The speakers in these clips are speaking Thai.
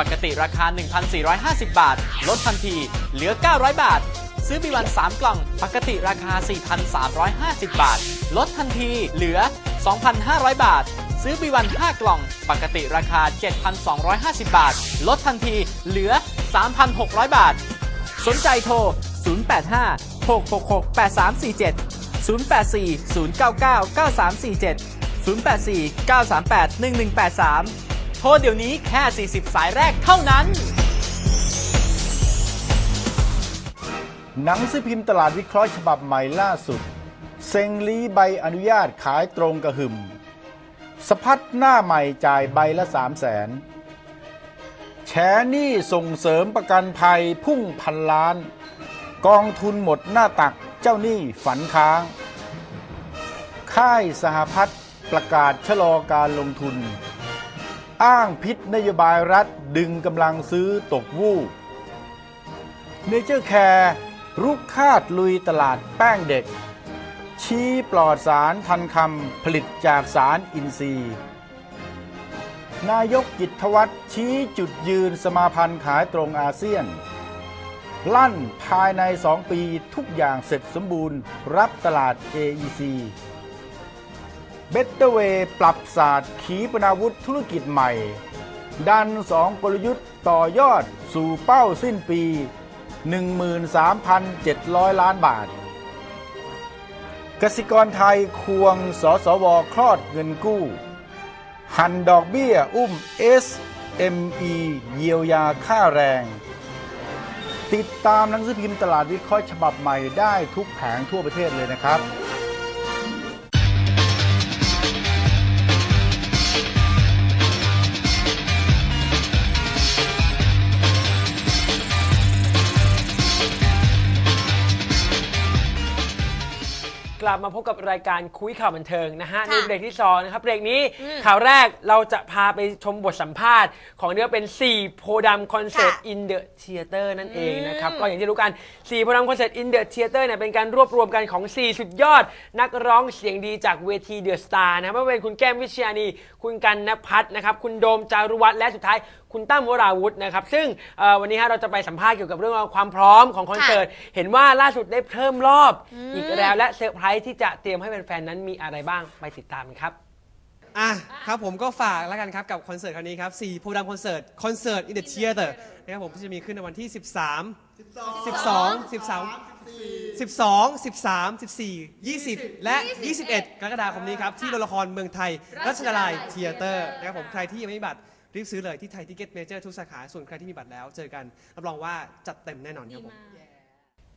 ปกติราคา 1,450 บาท ลดทันที เหลือ 900 บาท ซื้อบีวัน3กล่อง ปกติราคา 4,350 บาท ลดทันที เหลือ 2,500 บาท ซื้อบีวัน5กล่อง ปกติราคา 7,250 บาท ลดทันที เหลือ 3,600 บาท สนใจโทร 085 666 8347 084 099 9347 084 938 1183 โทรเดี๋ยวนี้แค่ 40 สายแรกเท่านั้น หนังสือพิมพ์ตลาดวิเคราะห์ฉบับใหม่ล่าสุด เซ็งลีใบอนุญาตขายตรงกระหึ่มสะพัดหน้าใหม่จ่ายใบละสามแสนแฉนี้ส่งเสริมประกันภัยพุ่งพันล้าน กองทุนหมดหน้าตักเจ้าหนี้ฝันค้าง ค่ายสหพัฒน์ประกาศชะลอการลงทุน อ้างพิษนโยบายรัฐดึงกำลังซื้อตกวูบเนเจอร์แคร์รุกคาดลุยตลาดแป้งเด็ก ชี้ปลอดสารทันคำผลิตจากสารอินทรีย์ นายกกิตวัตรชี้จุดยืนสมาพันธ์ขายตรงอาเซียน ลั่นภายใน 2 ปีทุกอย่างเสร็จสมบูรณ์รับตลาด AEC เบตเตอร์เวย์ปรับศาสตร์ขีปนาวุธธุรกิจใหม่ ดันสองกลยุทธ์ต่อยอดสู่เป้าสิ้นปี 13,700 ล้านบาท กสิกรไทยควงสสวคลอดเงินกู้ หันดอกเบี้ยอุ้ม SME เยียวยาค่าแรง ติดตามหนังสือพิมพ์ตลาดวิเคราะห์ฉบับใหม่ได้ทุกแผงทั่วประเทศเลยนะครับ กลับมาพบกับรายการคุยข่าวบันเทิงนะฮะในค่ะเบรกที่สองนะครับเบรกนี้อืมข่าวแรกเราจะพาไปชมบทสัมภาษณ์ ของเรียกว่าเป็น 4 โพธิ์ดำคอนเสิร์ตค่ะอินเดอะเทเตอร์นั่นเองนะครับอืมก็อย่างที่รู้กัน 4 โพธิ์ดำคอนเสิร์ตอินเดอะเทเตอร์เนี่ยเป็นการรวบรวมกันของ 4 สุดยอด นักร้องเสียงดีจากเวทีเดอะสตาร์นะครับไม่ว่าเป็นคุณแก้มวิชญานีคุณกันนพัฒน์นะครับคุณโดมจารุวัฒน์และสุดท้าย คุณตั้มวราวุธนะครับ ซึ่งเอ่อวันนี้ฮะเราจะไปสัมภาษณ์เกี่ยวกับเรื่องราวความพร้อมของคอนเสิร์ต เห็นว่าล่าสุดได้เพิ่มรอบอีกแล้วและเซอร์ไพรส์ที่จะเตรียมให้แฟนๆนั้นมีอะไรบ้างไปติดตามกันครับ อะครับผมก็ฝากแล้วกันครับกับคอนเสิร์ตครั้งนี้ครับ4โพธิ์ดำคอนเสิร์ตคอนเสิร์ตอินเด t เ e ียเตอร์นะครับผมที่จะมีขึ้นในวันที่ 13 12 13 12 13 14 20 และ 21 กรกฎาคมนี้ครับ ที่โรงละครเมืองไทยรัชดาลัยเทียเตอร์นะครับผมใครที่ยังไม่มีบัตร รีบซื้อเลยที่ไทยทิเก็ตเมเจอร์ทุกสาขา ส่วนใครที่มีบัตรแล้ว เจอกัน รับรองว่าจัดเต็มแน่นอนครับผม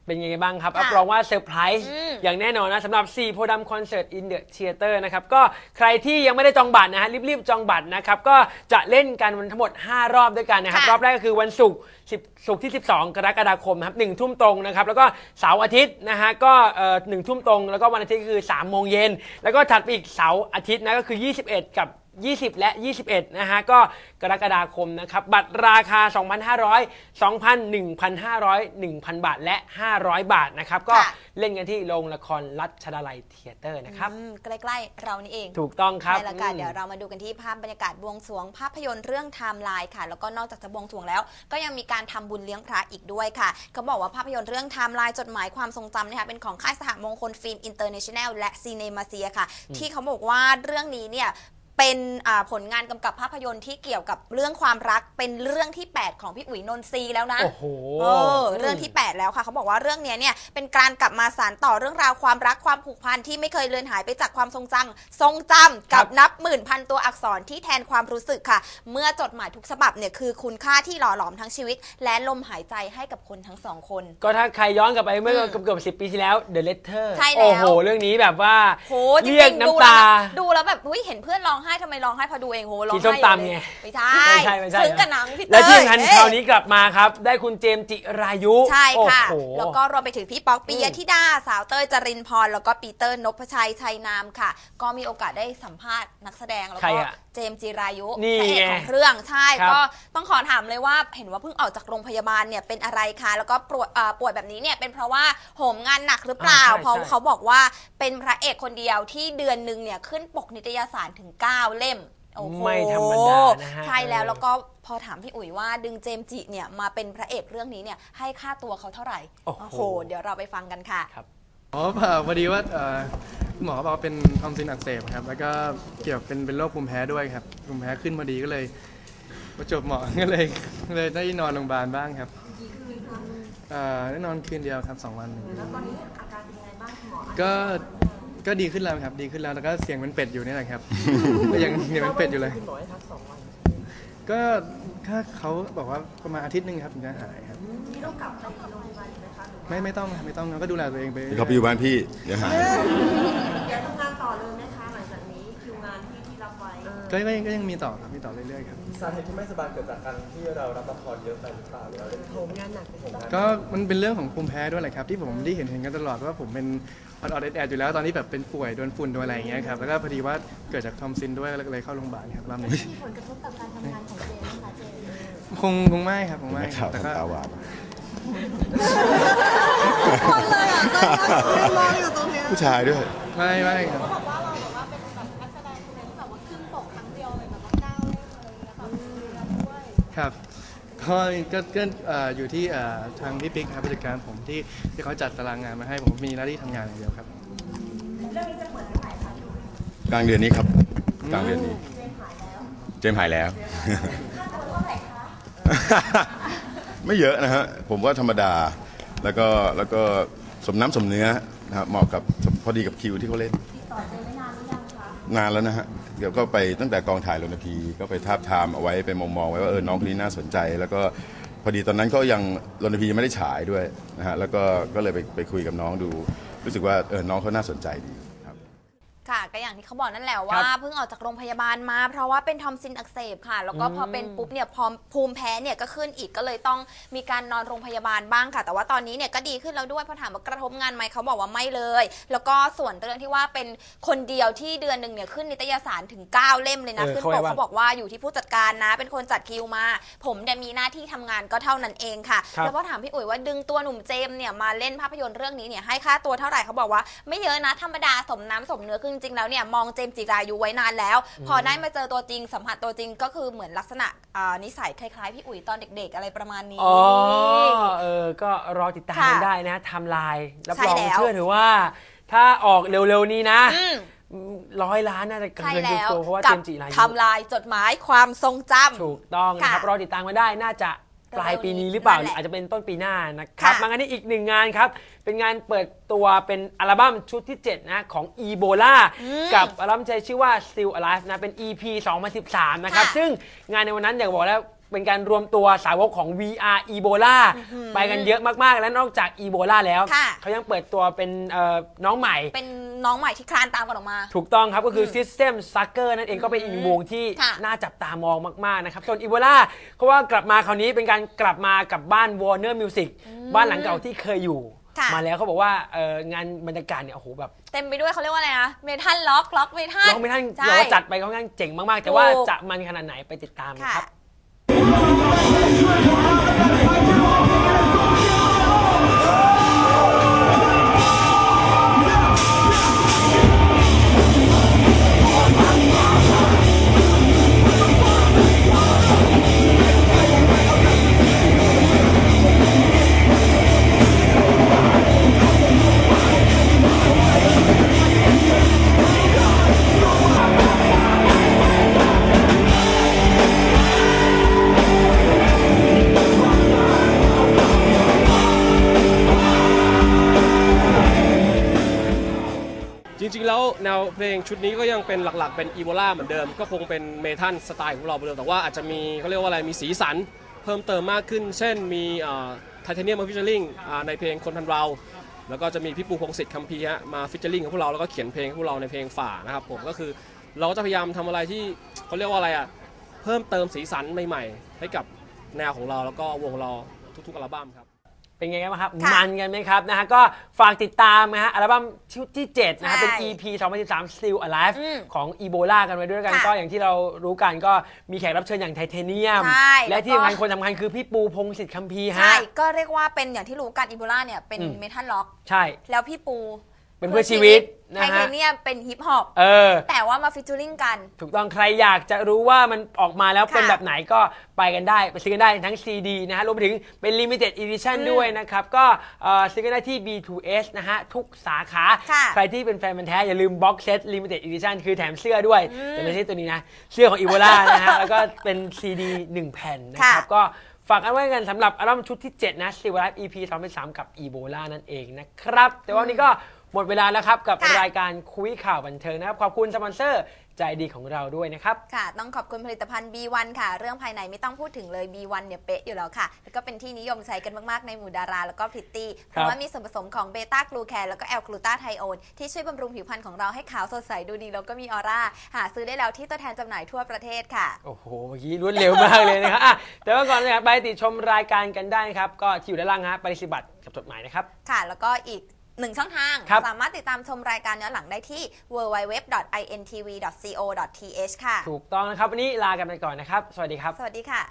เป็นยังไงบ้างครับค่ะรับรองว่าเซอร์ไพรส์อืม อย่างแน่นอนนะสำหรับ 4 โพธิ์ดำคอนเสิร์ตอินเดอะเทเตอร์นะครับ ก็ใครที่ยังไม่ได้จองบัตรนะฮะ รีบๆ จองบัตรนะครับ ก็จะเล่นกันวันทั้งหมด 5 รอบด้วยกันนะครับค่ะรอบแรกก็คือวันศุกร์10ศุกร์ที่ 12 กรกฎาคมนะครับ1ทุ่มตรงนะครับ แล้วก็เสาร์อาทิตย์นะฮะ ก็เอ่อหนึ่งทุ่มตรง แล้วก็วันอาทิตย์ก็คือ3โมงเย็น แล้วก็ถัดไปอีกเสาร์อาทิตย์นะก็คือ 21 กับ 20 และ 21 นะฮะ ก็กรกฎาคมนะครับ บัตรราคา 2,500 2,000 1,500 1,000 บาท และ 500 บาทนะครับ ก็ค่ะเล่นกันที่โรงละครรัชดาลัยเทเตอร์นะครับอืมใกล้ๆ เรานี่เอง ถูกต้องครับใช่แล้วค่ะอืมเดี๋ยวเรามาดูกันที่ภาพบรรยากาศบวงสรวงภาพยนตร์เรื่องไทม์ไลน์ค่ะ แล้วก็นอกจากจะบวงสรวงแล้ว ก็ยังมีการทำบุญเลี้ยงพระอีกด้วยค่ะ เขาบอกว่าภาพยนตร์เรื่องไทม์ไลน์จดหมายความทรงจำนะคะเป็นของค่ายสหมงคลฟิล์มอินเตอร์เนชั่นแนลและซีเนมาเซียค่ะ ที่เขาบอกว่าเรื่องนี้เนี่ย เป็นอ่าผลงานกำกับภาพยนตร์ที่เกี่ยวกับเรื่องความรักเป็นเรื่องที่ 8 ของพี่อุ๋ยนนทรีแล้วนะ โอ้โห เออเรื่องที่ 8 แล้วค่ะเขาบอกว่าเรื่องเนี้ยเนี่ยเป็นการกลับมาสานต่อเรื่องราวความรักความผูกพันที่ไม่เคยเลือนหายไปจากความทรงจำทรงจำครักับบนับหมื่นพันตัวอักษรที่แทนความรู้สึกค่ะ เมื่อจดหมายทุกฉบับเนี่ยคือคุณค่าที่หล่อหลอมทั้งชีวิต และลมหายใจให้กับคนทั้งสองคน ก็ถ้าใครย้อนกลับไปเมื่ออืมเกือบเกือบสิปีที่แล้ว The Letter ใช่แล้ว โอ้โห เรื่องนี้แบบว่าโหจริเรียกงๆดูน้ำแล้วตา แบบดูแล้วแบบอุ้ยเห็นเพื่อนร้องไห้ทำไมร้องไห้พอดูเองโหร้องกินส้ไห้มตำไงไม่ใช่ไม่ใช่ไม่ใช่ซึ้งกับหนังพี่เต้ยและที่สำคัญเอ้ยคราวนี้กลับมาครับ ได้คุณเจมส์จิรายุใช่ค่ะ โอ้โห แล้วก็รวมไปถึงพี่ป๊อกปิยอืมธิดา สาวเต้ยจรินพร แล้วก็ปีเตอร์นพชัยชัยนามค่ะ ก็มีโอกาสได้สัมภาษณ์นักแสดงแล้วใครก็อะเจมส์จิรายุนี่พระเอกไงของเรื่องใช่ ครับ ก็ต้องขอถามเลยว่าเห็นว่าเพิ่งออกจากโรงพยาบาลเนี่ยเป็นอะไรคะแล้วก็ป่วยเอ่อป่วยแบบนี้เนี่ยเป็นเพราะว่าโหมงานหนักหรือเปล่าอ่าใช่เพราะใช่ เขาบอกว่าเป็นพระเอกคนเดียวที่เดือนหนึ่งเนี่ยขึ้นปกนิตยสารถึง9 เล่มโอ้โหไม่ธรรมดานะฮะ ใช่แล้วแล้วก็พอถามพี่อุ๋ยว่าดึงเจมส์จิเนี่ยมาเป็นพระเอกเรื่องนี้เนี่ยให้ค่าตัวเขาเท่าไหร่โอ้โห เดี๋ยวเราไปฟังกันค่ะอ๋อเปล่าพอดีว่าเอ่อคุณหมอบอกว่าเป็นทอมซินอักเสบครับ แล้วก็เกี่ยวเป็นเป็นโรคภูมิแพ้ด้วยครับ ภูมิแพ้ขึ้นพอดีก็เลยประจวบเหมาะ ก็เลยก็เลยได้นอนโรงพยาบาลบ้างครับเอ่อได้นอนคืนเดียวครับสองวัน แล้วตอนนี้อาการเป็นยังไงบ้างคุณหมอก็ ก็ดีขึ้นแล้วครับดีขึ้นแล้วแล้วก็เสียงเป็นเป็ดอยู่นี่แหละครับ ก็ยังยังเป็นเป็ดอยู่เลย คุณหมอให้พักสองวันก็ถ้าเขาบอกว่าประมาณอาทิตย์หนึ่งครับถึงจะหายครับนี่ต้องกลับไปโรงพยาบาลไหมคะไม่ไม่ต้องครับไม่ต้องก็ดูแลตัวเองไปพี่เขาไปอยู่บ้านพี่ เดี๋ยวหาย ก็ก็ยังก็ยังมีต่อครับมีต่อเรื่อยๆครับ สาเหตุที่ไม่สบายเกิดจากการที่เรารับละครเยอะไปหรือเปล่าหรือว่าเป็นโหมงานหนักโหมงานก็มันเป็นเรื่องของภูมิแพ้ด้วยแหละครับที่ผมที่เห็นเห็นกันตลอดว่าผมเป็นออดๆแอดๆอยู่แล้วตอนที่แบบเป็นป่วยโดนฝุ่นโดนอะไรอย่างเงี้ยครับแล้วก็พอดีว่าเกิดจากทอมซินด้วยก็เลยเข้าโรงพยาบาลครับรอบนี้มีผลกระทบกับการทำงานของเจมส์ไหมคะเจมส์คงคงไม่ครับคงไม่นักข่าวแต่ก็ทำตาหวานคนเลยอะก็มองอยู่ตรงเนี้ยผู้ชายด้วย ไม่ไม่ครับบอกว่าเราแบบ ก็ก็ก็เอ่ออยู่ที่เอ่อทางพี่ปิ๊กครับผู้จัดการผมที่ที่เขาจัดตารางงานมาให้ผมมีหน้าที่ทำงานอย่างเดียวครับกลางเดือนนี้ครับ กลางเดือนนี้ เจมส์หายแล้วไม่เยอะนะฮะ ผมว่าธรรมดา แล้วก็แล้วก็สมน้ำสมเนื้อนะครับเหมาะกับพอดีกับคิวที่เขาเล่น นานแล้วนะฮะเดี๋ยวก็ไปตั้งแต่กองถ่ายรณพีก็ไปทาบทามเอาไว้ไปมองมองๆไว้ว่าเออน้องคนนี้น่าสนใจ แล้วก็พอดีตอนนั้นก็ยังรณพียังไม่ได้ฉายด้วยนะฮะแล้วก็ก็เลยไปไปคุยกับน้องดู รู้สึกว่าเออน้องเขาน่าสนใจดี ครับค่ะก็อย่างที่เขาบอกนั่นแหละว่าเพิ่งออกจากโรงพยาบาลมา เพราะว่าเป็นทอมซินอักเสบค่ะ แล้วก็พอเป็นปุ๊บเนี่ยพอภูมิแพ้เนี่ยก็ขึ้นอีกก็เลยต้องมีการนอนโรงพยาบาลบ้างค่ะ แต่ว่าตอนนี้เนี่ยก็ดีขึ้นแล้วด้วยพอถามว่ากระทบงานไหมเขาบอกว่าไม่เลย แล้วก็ส่วนเรื่องที่ว่าเป็นคนเดียวที่เดือนหนึ่งเนี่ยขึ้นนิตยสารถึง 9 เล่มเลยนะเออขึ้นเขาปไว้กว่าเขาบอกว่าอยู่ที่ผู้จัดการนะ เป็นคนจัดคิวมา ผมเนี่ยมีหน้าที่ทำงานก็เท่านั้นเองค่ะครับแล้วพอถามพี่อุ๋ยว่าดึงตัวหนุ่มเจมส์เนี่ยมาเล่นภาพยนตร์เรื่องนี้เนี่ยให้ค่าตัวเท่าไหร่เขาบอกว่าไม่เยอะนะธรรมดาสมน้ำสมเนื้อคือจริงๆแล้วเนี่ยมองเจมส์จิรายุไว้นานแล้ว พอได้มาเจอตัวจริงสัมผัสตัวจริงก็คือเหมือนลักษณะอ่านิสัยคล้ายๆพี่อุ๋ยตอนเด็กๆ อะไรประมาณนี้ อ๋อเออก็รอติดตามค่ะกันได้นะไทำลายรับใช่รองแล้ว เชื่อถือว่า ถ้าออกเร็วๆนี้นะอืม ร้อยล้านน่าจะเกิใช่นแล้วตัวเพราะว่ากัเจมส์จิรายุทำลายจดหมายความทรงจำ ถูกต้องนะครับค่ะ รอติดตามกันได้น่าจะ ปลายปีนี้หรือเปล่านั่นแหละอาจจะเป็นต้นปีหน้านะครับค่ะมากันที่อีกหนึ่งงานครับ เป็นงานเปิดตัวเป็นอัลบั้มชุดที่ 7 นะ ของ e b o l a กับอัลบั้มใจชื่อว่า Still Alive นะ เป็น EP 2013 นะครับค่ะซึ่งงานในวันนั้นอย่างบอกแล้ว เป็นการรวมตัวสาวกของ VR Ebola ไปกันเยอะมากๆ และนอกจาก Ebola แล้ว ค่ะ เขายังเปิดตัวเป็นเอ่อน้องใหม่ เป็นน้องใหม่ที่คลานตามกันออกมา ถูกต้องครับ ก็คือ System Sucker นั่นเองก็เป็นอีกหนึ่งวงที่ค่ะน่าจับตามองมาก ๆ นะครับ ส่วนอีโบลาเขาว่ากลับมาคราวนี้เป็นการกลับมากับบ้าน Warner Music บ้านหลังเก่าที่เคยอยู่ ค่ะ มาแล้วเขาบอกว่าเอ่องานบรรยากาศเนี่ยโอ้โหแบบเต็มไปด้วยเขาเรียกว่าอะไรนะเมทัลล็อกล็อกเมทัล ร้องไม่ทันใช่เราว่าจัดไปค่อนข้างเจ๋งมากๆ แต่ว่าถูก จะมันขนาดไหนไปติดตามค่ะ ครับ Oh, my God. จริงๆ แล้วแนวเพลงชุดนี้ก็ยังเป็นหลักๆ เป็นอีโบลาเหมือนเดิม ก็คงเป็นเมทัลสไตล์ของเราเหมือนเดิมแต่ว่าอาจจะมีเขาเรียกว่าอะไรมีสีสันเพิ่มเติมมากขึ้น เช่นมีไทเทเนียมมาฟิชเชอร์ลิงในเพลงคนทันเรา แล้วก็จะมีพี่ปูพงศิษฐ์คัมภีร์ฮะมาฟิชเชอร์ลิงกับพวกเราแล้วก็เขียนเพลงพวกเราในเพลงฝ่านะครับผมก็คือเราก็จะพยายามทำอะไรที่เขาเรียกว่าอะไรอะเพิ่มเติมสีสันใหม่ๆ ให้กับแนวของเราแล้วก็วงเราทุกๆอัลบั้มครับ เป็นไงกันบ้างครับ ค่ะมันกันไหมครับนะฮะก็ฝากติดตามนะฮะอัลบั้มชุดที่7นะครับเป็น ใช่ EP 2013 Still Alive อืมของ Ebola กันไว้ด้วยกันค่ะก็อย่างที่เรารู้กันก็มีแขกรับเชิญอย่างไทเทเนียม ใช่และที่แล้วก็สำคัญคนสำคัญคือพี่ปูพงศิษฐ์คัมภีร์ใช่ฮะก็เรียกว่าเป็นอย่างที่รู้กันอีโบลาเนี่ยเป็นอืม เมทัลล็อก ใช่ แล้วพี่ปู เป็นเพื่อชีวิตไทนะเทฮะ เนียมเป็นฮิปฮอปเออ แต่ว่ามาฟิชเจอริงกัน ถูกต้องใครอยากจะรู้ว่ามันออกมาแล้วเป็นค่ะแบบไหนก็ไปกันได้ ไปซื้อกันได้ทั้ง CD นะฮะรวมไปถึงเป็น Limited Edition อืมด้วยนะครับ ก็เอ่อซื้อกันได้ที่ B2S นะฮะ ทุกสาขา ค่ะใครที่เป็นแฟนมันธุ์แท้ อย่าลืม Box Set Limited Edition คือแถมเสื้อด้วย แต่ไม่ใช่ตัวนี้นะ เสื้อของ e v o l a นะฮะ แล้วก็เป็น CD 1 แผ่นนะครับ ค่ะ ก็ฝากกันไว้กันสำหรับอัลบั้มชุดที่ 7 นะ s i l v e r Life EP 2003กับ e v o l a นั่นเองนะครับ แต่ว่าวันนี้ก็ หมดเวลาแล้วครับกับค่ะ รายการคุยข่าวบันเทิงนะครับ ขอบคุณสปอนเซอร์ใจดีของเราด้วยนะครับ ค่ะ ต้องขอบคุณผลิตภัณฑ์ B1 ค่ะ เรื่องภายในไม่ต้องพูดถึงเลย B1 เนี่ยเป๊ะอยู่แล้วค่ะ แล้วก็เป็นที่นิยมใช้กันมาก ๆ ในหมู่ดารา แล้วก็พริตตี้ เพราะว่ามีส่วนผสมของเบต้ากลูแคนแล้วก็แอลกลูตาไทโอนที่ช่วยบำรุงผิวพรรณของเราให้ขาวสดใสดูดีแล้วก็มีออร่า หาซื้อได้แล้วที่ตัวแทนจำหน่ายทั่วประเทศค่ะ โอ้โห เมื่อกี้รวดเร็วมากเลยนะครับอะแต่ว่าก่อนนะครับไปติดชมรายการกันได้นะครับ ก็ที่อยู่ด้านล่างฮะปฏิบัติกับจดหมายนะครับ ค่ะ แล้วก็อีก หนึ่งช่องทาง ครับ สามารถติดตามชมรายการย้อนหลังได้ที่ www.intv.co.th ค่ะ ถูกต้องนะครับ วันนี้ลากันไปก่อนนะครับ สวัสดีครับ สวัสดีค่ะ